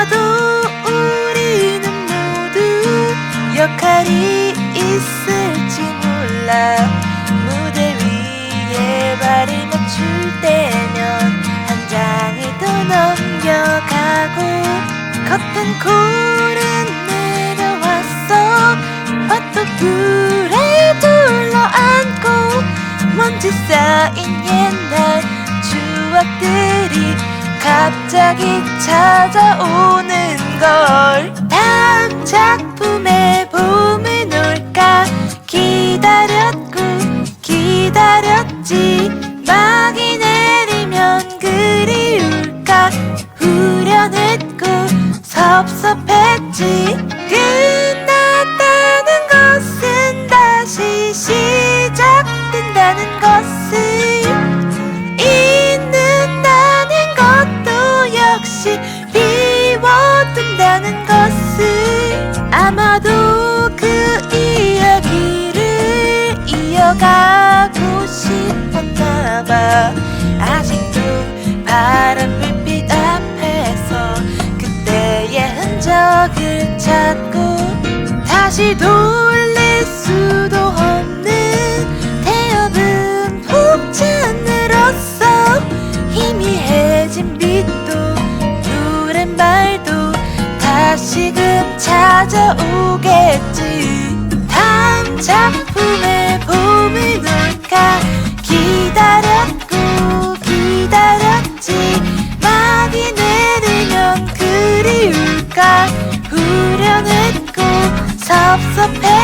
있어도 우리는 모두 역할이 있을지 몰라. 무대 위에 발을 맞출 때면 한 장이 더 넘겨가고 커튼 콜은 내려왔어. 화톡 둘에 둘러앉고 먼지 쌓인 옛날 추억들이 갑자기 차 기다렸지. 막이 내리면 그리울까? 후련했고 섭섭했지 돌릴 수도 없는 태엽은 폭탄으로서 희미해진 빛도 푸른 말도 다시금 찾아오겠지. 다음 작품의 봄을 올까? 기다렸고 기다렸지. 막이 내리면 그리울까 섭섭했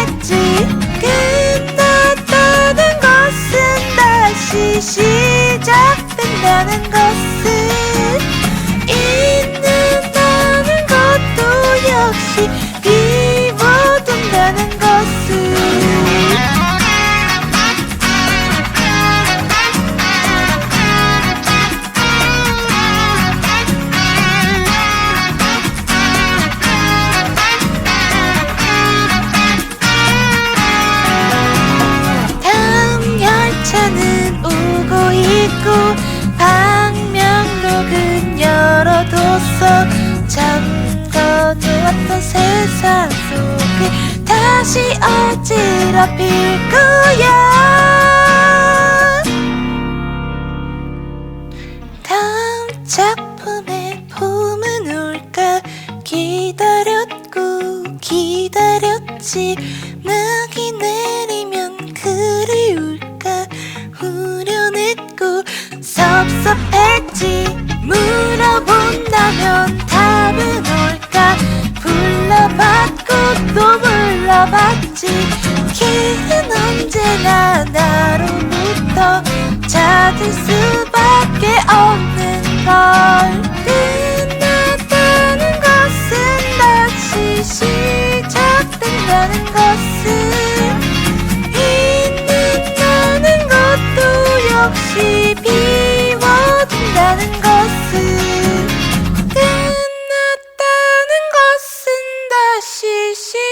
다시 어지럽힐 거야. 다음 작품의 봄은 올까? 기다렸고 기다렸지. 막이 내리면 그리울까? 후련했고 섭섭했지. 물어본다면 답은 올까? 불러봤고 또 하나로부터 찾을 수밖에 없는 걸 끝났다는 것은 다시 시작된다는 것은 있는 나는 것도 역시 비워진다는 것은 끝났다는 것은 다시 시작